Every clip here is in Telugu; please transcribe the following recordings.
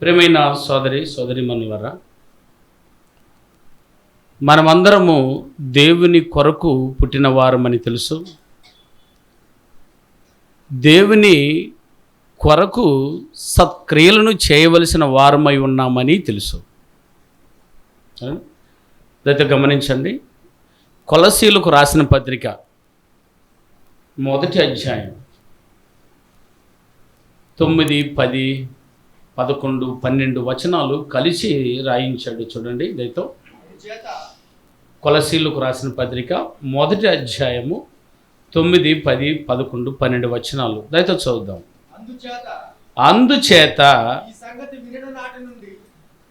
ప్రేమైన సోదరి సోదరి మనులరా మనమందరము దేవుని కొరకు పుట్టిన వారమని తెలుసు. దేవుని కొరకు సత్క్రియలను చేయవలసిన వారమై ఉన్నామని తెలుసు. అయితే గమనించండి. కొలసీలకు రాసిన పత్రిక మొదటి అధ్యాయం తొమ్మిది పది పదకొండు పన్నెండు వచనాలు కలిసి రాయించాడు చూడండి దయతో కొలసీలకు రాసిన పత్రిక మొదటి అధ్యాయము తొమ్మిది పది పదకొండు పన్నెండు వచనాలు. దయతో చదువుదాం అందుచేత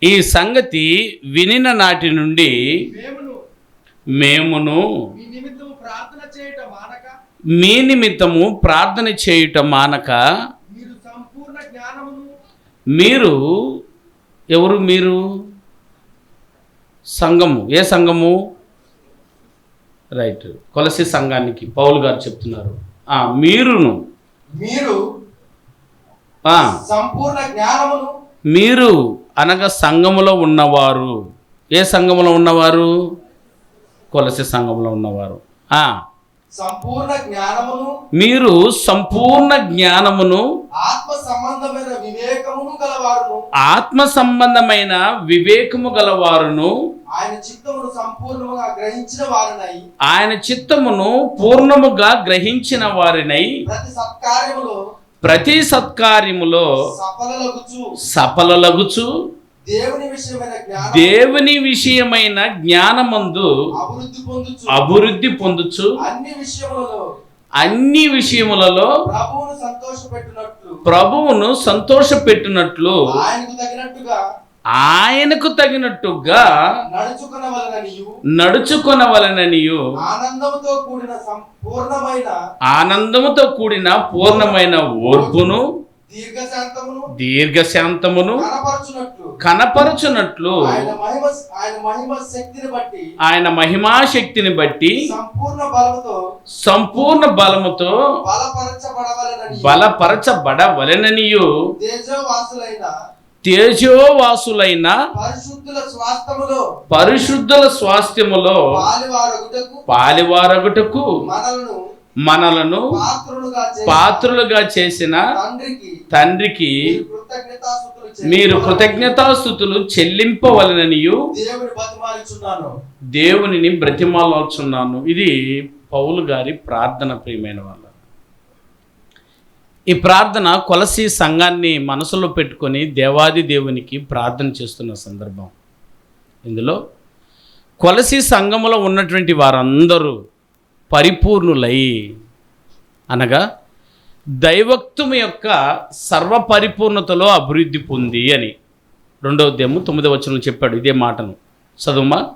ఈ సంగతి వినిన నాటి నుండి మేమును మీ నిమిత్తము ప్రార్థన చేయట మానక మీ నిమిత్తము ప్రార్థన చేయుట మానక మీరు సంపూర్ణ జ్ఞానమును మీరు ఎవరు మీరు? సంఘము. ఏ సంఘము? రైట్. కొలసి సంఘానికి పౌలు గారు చెప్తున్నారు. ఆ, మీరును. మీరు సంపూర్ణ జ్ఞానమును మీరు అనగా సంఘములో ఉన్నవారు. ఏ సంఘములో ఉన్నవారు? కొలసి సంఘంలో ఉన్నవారు. ఆ, సంపూర్ణ జ్ఞానమును మీరు సంపూర్ణ జ్ఞానమును ఆత్మ గలవారును ఆత్మ సంబంధమైన వివేకము గలవారును. ఆయన చిత్తమును సంపూర్ణముగా గ్రహించిన వారినై. ఆయన చిత్తమును పూర్ణముగా గ్రహించిన వారినై. ప్రతి సత్కార్యములో ప్రతి సత్కార్యములో సఫలలగుచు. సఫలలగుచు. దేవుని విషయమైన జ్ఞానం దేవుని విషయమైన జ్ఞానమందు అభివృద్ధి పొందుచు. అభివృద్ధి పొందుచు. అన్ని విషయములలో అన్ని విషయములలో ప్రభువును సంతోషపెట్టినట్లు. ఆయనకు తగినట్టుగా ఆయనకు తగినట్టుగా నడుచుకునవలననియు ఆనందముతో కూడిన సంపూర్ణమైన ఆనందముతో కూడిన పూర్ణమైన ఓర్పును దీర్ఘశాంతమును కనపరచునట్లు. ఆయన మహిమ శక్తిని బట్టి ఆయన మహిమాశక్తిని బట్టి సంపూర్ణ బలముతో సంపూర్ణ బలముతో బలపరచబడవలనని. బలపరచబడవలెననియు తేజోవాసులైన. పరిశుద్ధుల స్వాస్థ్యములో. పాలివారగుటకు మనలను పాత్రులుగా చేసి పాత్రులుగా చేసిన తండ్రికి మీరు కృతజ్ఞతాస్థుతులు చెల్లింపవలననియు దేవుని బ్రతిమాలాల్చున్నాను ఇది పౌలు గారి ప్రార్థన ప్రియమైన వాళ్ళ. ఈ ప్రార్థన కొలసి సంఘాన్ని మనసులో పెట్టుకొని దేవాది దేవునికి ప్రార్థన చేస్తున్న సందర్భం. ఇందులో కొలసి సంఘములో ఉన్నటువంటి వారందరూ పరిపూర్ణులై అనగా దైవత్వం యొక్క సర్వపరిపూర్ణతలో అభివృద్ధి పొంది అని. రెండవ దేము తొమ్మిదవ వచనం చెప్పాడు ఇదే మాటను. చదువుమా?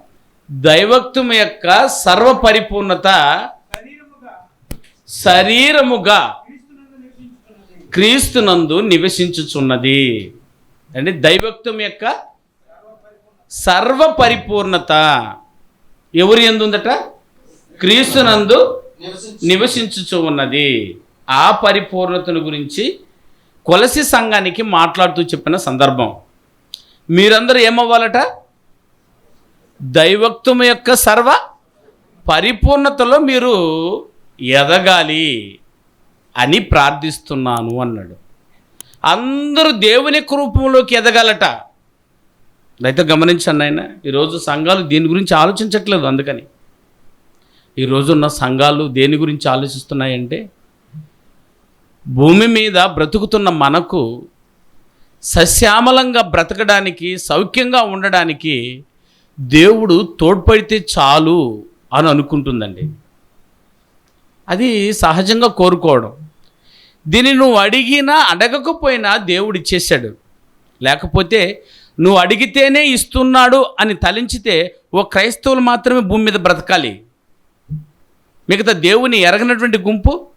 దైవత్వం యొక్క సర్వ పరిపూర్ణత శరీరముగా క్రీస్తునందు నివసించుచున్నది. అంటే దైవత్వం యొక్క సర్వ పరిపూర్ణత ఎవరి ఎందు ఉందట క్రీస్తునందు నివసించు. నివసించుచు ఉన్నది. ఆ పరిపూర్ణతను గురించి కొలసి సంఘానికి మాట్లాడుతూ చెప్పిన సందర్భం. మీరందరూ ఏమవ్వాలట? దైవత్వం యొక్క సర్వ పరిపూర్ణతలో మీరు ఎదగాలి అని ప్రార్థిస్తున్నాను అన్నాడు. అందరూ దేవుని రూపంలోకి ఎదగాలట. అయితే గమనించండి ఆయన ఈరోజు సంఘాలు దీని గురించి ఆలోచించట్లేదు అందుకని. ఈరోజు ఉన్న సంఘాలు దేని గురించి ఆలోచిస్తున్నాయంటే భూమి మీద బ్రతుకుతున్న మనకు సశ్యామలంగా బ్రతకడానికి సౌఖ్యంగా ఉండడానికి దేవుడు తోడ్పడితే చాలు అని అనుకుంటుందండి. అది సహజంగా కోరుకోవడం. దీన్ని నువ్వు అడిగినా అడగకపోయినా దేవుడు ఇచ్చేశాడు. లేకపోతే నువ్వు అడిగితేనే ఇస్తున్నాడు అని తలించితే ఓ క్రైస్తవులు మాత్రమే భూమి మీద బ్రతకాలి. మిగతా దేవుని ఎరగనటువంటి గుంపు?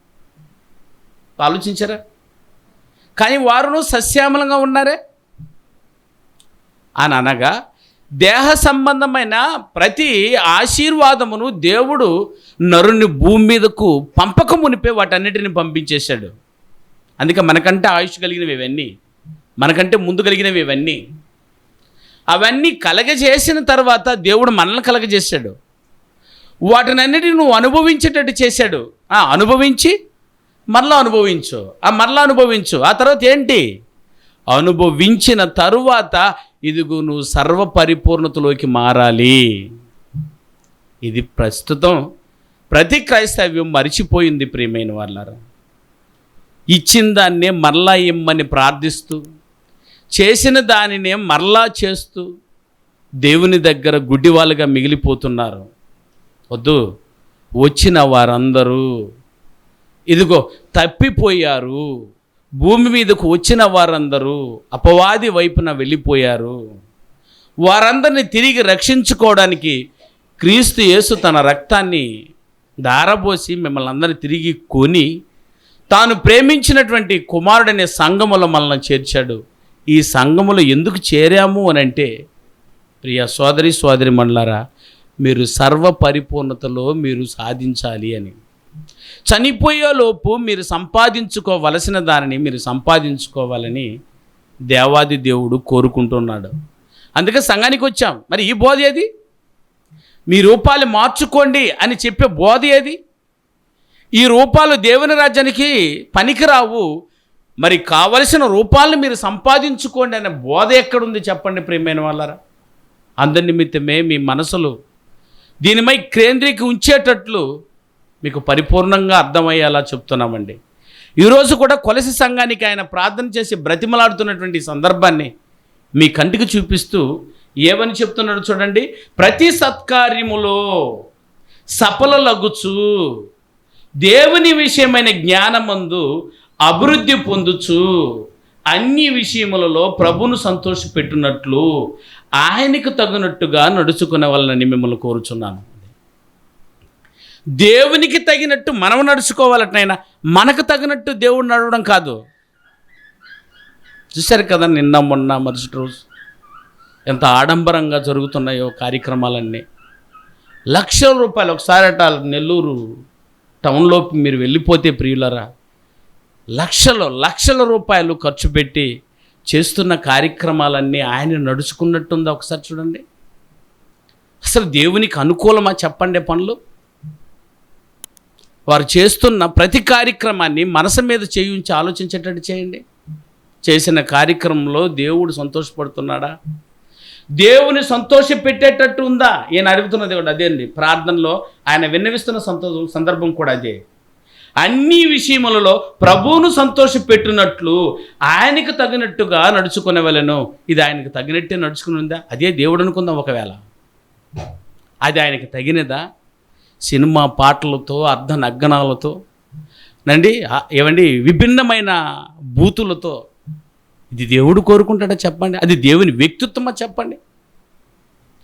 ఆలోచించారా? కానీ వారును సస్యామలంగా ఉన్నారే? అని అనగా దేహ సంబంధమైన ప్రతి ఆశీర్వాదమును దేవుడు నరుని భూమి మీదకు పంపక మునిపే వాటన్నిటిని పంపించేశాడు. అందుకే మనకంటే ఆయుష్ కలిగినవి ఇవన్నీ. మనకంటే ముందు కలిగినవి ఇవన్నీ. అవన్నీ కలగజేసిన తర్వాత దేవుడు మనల్ని కలగజేశాడు. వాటినన్నిటిని నువ్వు అనుభవించేటట్టు చేశాడు. ఆ, అనుభవించి మరలా అనుభవించు. ఆ మరలా అనుభవించు. ఆ తర్వాత ఏంటి? అనుభవించిన తరువాత ఇదిగో నువ్వు సర్వ పరిపూర్ణతలోకి మారాలి. ఇది ప్రస్తుతం ప్రతి క్రైస్తవ్యం మరిచిపోయింది ప్రియమైన వాళ్ళారా. ఇచ్చిన దాన్నే మరలా ఇమ్మని ప్రార్థిస్తూ చేసిన దానినే మరలా చేస్తూ దేవుని దగ్గర గుడ్డివాళ్ళుగా మిగిలిపోతున్నారు. వద్దు వచ్చిన వారందరూ ఇదిగో తప్పిపోయారు. భూమి మీదకు వచ్చిన వారందరూ అపవాది వైపున వెళ్ళిపోయారు. వారందరిని తిరిగి రక్షించుకోవడానికి క్రీస్తు యేసు తన రక్తాన్ని దారబోసి మిమ్మల్ని అందరినీ తిరిగి కొని తాను ప్రేమించినటువంటి కుమారుడనే సంఘములో మనల్ని చేర్చాడు. ఈ సంఘములో ఎందుకు చేరాము అని అంటే ప్రియ సోదరి సోదరి మండలారా మీరు సర్వ పరిపూర్ణతలో మీరు సాధించాలి అని. చనిపోయేలోపు మీరు సంపాదించుకోవలసిన దానిని మీరు సంపాదించుకోవాలని దేవాది దేవుడు కోరుకుంటున్నాడు. అందుకే సంఘానికి వచ్చాం. మరి ఈ బోధ ఏది? మీ రూపాలు మార్చుకోండి అని చెప్పే బోధ ఏది? ఈ రూపాలు దేవుని రాజ్యానికి పనికిరావు. మరి కావలసిన రూపాలను మీరు సంపాదించుకోండి అనే బోధ ఎక్కడుంది చెప్పండి ప్రేమైన వాళ్ళరా? అందరి నిమిత్తమే మీ మనసులు దీనిపై కేంద్రీకి ఉంచేటట్లు మీకు పరిపూర్ణంగా అర్థమయ్యేలా చెప్తున్నామండి. ఈరోజు కూడా కొలసి సంఘానికి ఆయన ప్రార్థన చేసి బ్రతిమలాడుతున్నటువంటి సందర్భాన్ని మీ కంటికి చూపిస్తూ ఏమని చెప్తున్నాడు చూడండి. ప్రతి సత్కార్యములో సఫలలగుచు దేవుని విషయమైన జ్ఞానమందు అభివృద్ధి పొందుచు అన్ని విషయములలో ప్రభును సంతోషపెట్టున్నట్లు ఆయనకు తగినట్టుగా నడుచుకునే వాళ్ళని మిమ్మల్ని కోరుచున్నాను. దేవునికి తగినట్టు మనం నడుచుకోవాలటనైనా మనకు తగినట్టు దేవుడు నడవడం కాదు. చూశారు కదా నిన్న మొన్న మరుసటి రోజు ఎంత ఆడంబరంగా జరుగుతున్నాయో కార్యక్రమాలన్నీ. లక్షల రూపాయలు ఒకసారి అట నెల్లూరు టౌన్లోకి మీరు వెళ్ళిపోతే ప్రియులరా లక్షలు లక్షల రూపాయలు ఖర్చు పెట్టి చేస్తున్న కార్యక్రమాలన్నీ ఆయన నడుచుకున్నట్టుందా ఒకసారి చూడండి. అసలు దేవునికి అనుకూలమా చెప్పండి పనులు? వారు చేస్తున్న ప్రతి కార్యక్రమాన్ని మనసు మీద చేయించి ఆలోచించేటట్టు చేయండి. చేసిన కార్యక్రమంలో దేవుడు సంతోషపడుతున్నాడా? దేవుని సంతోష పెట్టేటట్టు ఉందా? ఈయన అడుగుతున్నది కూడా అదే అండి. ప్రార్థనలో ఆయన విన్నవిస్తున్న సంతోషం సందర్భం కూడా అదే. అన్ని విషయములలో ప్రభువును సంతోష పెట్టినట్లు ఆయనకు తగినట్టుగా నడుచుకునేవలను ఇది ఆయనకు తగినట్టే నడుచుకుని ఉందా? అదే దేవుడు అనుకుందాం ఒకవేళ. అది ఆయనకి తగినదా? సినిమా పాటలతో అర్ధ నగ్గనాలతో నండి ఏమండి విభిన్నమైన బూతులతో. ఇది దేవుడు కోరుకుంటాడా చెప్పండి? అది దేవుని వ్యక్తిత్వమా చెప్పండి?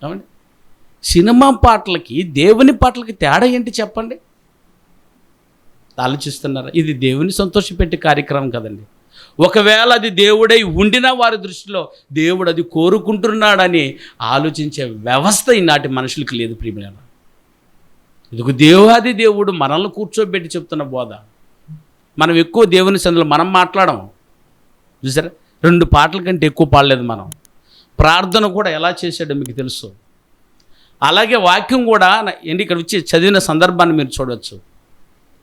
ఏమండి? సినిమా పాటలకి దేవుని పాటలకి తేడా ఏంటి చెప్పండి? ఆలోచిస్తున్నారా? ఇది దేవుని సంతోషపెట్టే కార్యక్రమం కదండి. ఒకవేళ అది దేవుడై ఉండినా వారి దృష్టిలో దేవుడు అది కోరుకుంటున్నాడని ఆలోచించే వ్యవస్థ ఈనాటి మనుషులకు లేదు ప్రియమైన. ఇదిగో దేవాది దేవుడు మనల్ని కూర్చోబెట్టి చెప్తున్న బోధ. మనం ఎక్కువ దేవుని సందులో మనం మాట్లాడం. చూసారా? రెండు పాటల కంటే ఎక్కువ పాడలేదు మనం. ప్రార్థన కూడా ఎలా చేశాడో మీకు తెలుసు. అలాగే వాక్యం కూడా ఏంటి ఇక్కడ వచ్చి చదివిన సందర్భాన్ని మీరు చూడవచ్చు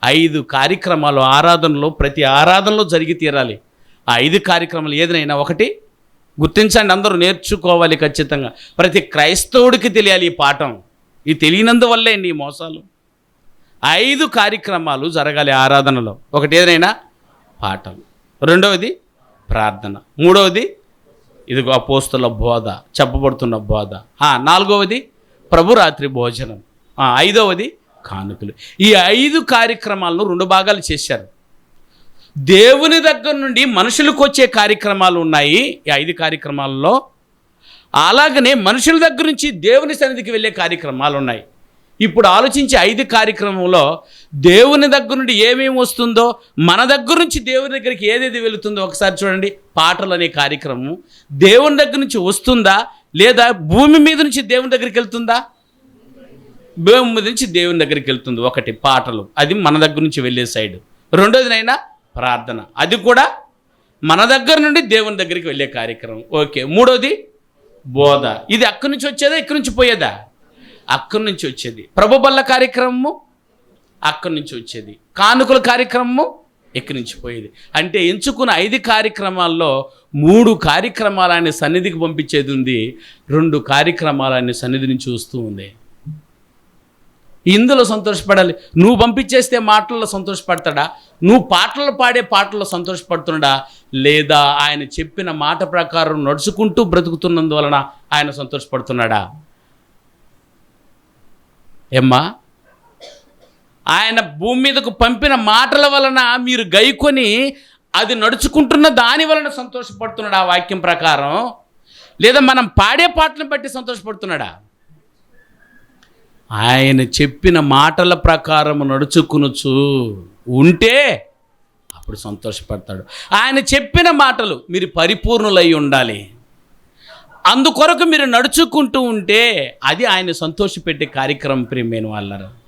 ఐదు కార్యక్రమాలు ఆరాధనలో ప్రతి ఆరాధనలో జరిగి తీరాలి. ఆ ఐదు కార్యక్రమాలు ఏదైనా ఒకటి గుర్తించండి అందరూ నేర్చుకోవాలి ఖచ్చితంగా. ప్రతి క్రైస్తవుడికి తెలియాలి ఈ పాఠం. ఇది తెలియనందువల్లే నీ మోసాలు. ఐదు కార్యక్రమాలు జరగాలి ఆరాధనలో. ఒకటి ఏదైనా? పాటలు. రెండవది ప్రార్థన. మూడవది ఇదిగో అపోస్తుల బోధ చెప్పబడుతున్న బోధ. ఆ, నాలుగవది ప్రభురాత్రి భోజనం. ఐదవది కానుకలు. ఈ ఐదు కార్యక్రమాలను రెండు భాగాలు చేశారు. దేవుని దగ్గర నుండి మనుషులకు వచ్చే కార్యక్రమాలు ఉన్నాయి. ఈ ఐదు కార్యక్రమాలలో అలాగనే మనుషుల దగ్గర నుంచి దేవుని సన్నిధికి వెళ్ళే కార్యక్రమాలు ఉన్నాయి ఇప్పుడు ఆలోచించే ఐదు కార్యక్రమంలో దేవుని దగ్గర నుండి ఏమేమి వస్తుందో మన దగ్గర నుంచి దేవుని దగ్గరికి ఏదేది వెళుతుందో ఒకసారి చూడండి. పాటలు అనే కార్యక్రమం దేవుని దగ్గర నుంచి వస్తుందా లేదా భూమి మీద నుంచి దేవుని దగ్గరికి వెళ్తుందా? భూమి మీద నుంచి దేవుని దగ్గరికి వెళ్తుంది ఒకటి పాటలు. అది మన దగ్గర నుంచి వెళ్ళే సైడ్. రెండోదినైనా ప్రార్థన. అది కూడా మన దగ్గర నుండి దేవుని దగ్గరికి వెళ్ళే కార్యక్రమం. ఓకే మూడోది బోధ. ఇది అక్కడి నుంచి వచ్చేదా ఇక్కడి నుంచి పోయేదా? అక్కడి నుంచి వచ్చేది. ప్రభుబల్ల కార్యక్రమము అక్కడి నుంచి వచ్చేది. కానుకల కార్యక్రమము ఇక్కడి నుంచి పోయేది. అంటే ఎంచుకున్న ఐదు కార్యక్రమాల్లో మూడు కార్యక్రమాలు ఆయన సన్నిధికి పంపించేది ఉంది. రెండు కార్యక్రమాలు ఆయన సన్నిధి నుంచి వస్తూ ఉంది. ఇందులో సంతోషపడాలి. నువ్వు పంపించేస్తే మాటల్లో సంతోషపడతాడా? నువ్వు పాటలు పాడే పాటల్లో సంతోషపడుతున్నాడా? లేదా ఆయన చెప్పిన మాట ప్రకారం నడుచుకుంటూ బ్రతుకుతున్నందువలన ఆయన సంతోషపడుతున్నాడా? ఏమ్మా? ఆయన భూమి మీదకు పంపిన మాటల వలన మీరు గైకొని అది నడుచుకుంటున్న దాని వలన సంతోషపడుతున్నాడా ఆ వాక్యం ప్రకారం? లేదా మనం పాడే పాటను బట్టి సంతోషపడుతున్నాడా? ఆయన చెప్పిన మాటల ప్రకారం నడుచుకునుచు ఉంటే అప్పుడు సంతోషపడతాడు. ఆయన చెప్పిన మాటలు మీరు పరిపూర్ణులై ఉండాలి. అందుకొరకు మీరు నడుచుకుంటూ ఉంటే అది ఆయన సంతోషపెట్టే కార్యక్రమం ప్రియమైన వాళ్ళరు.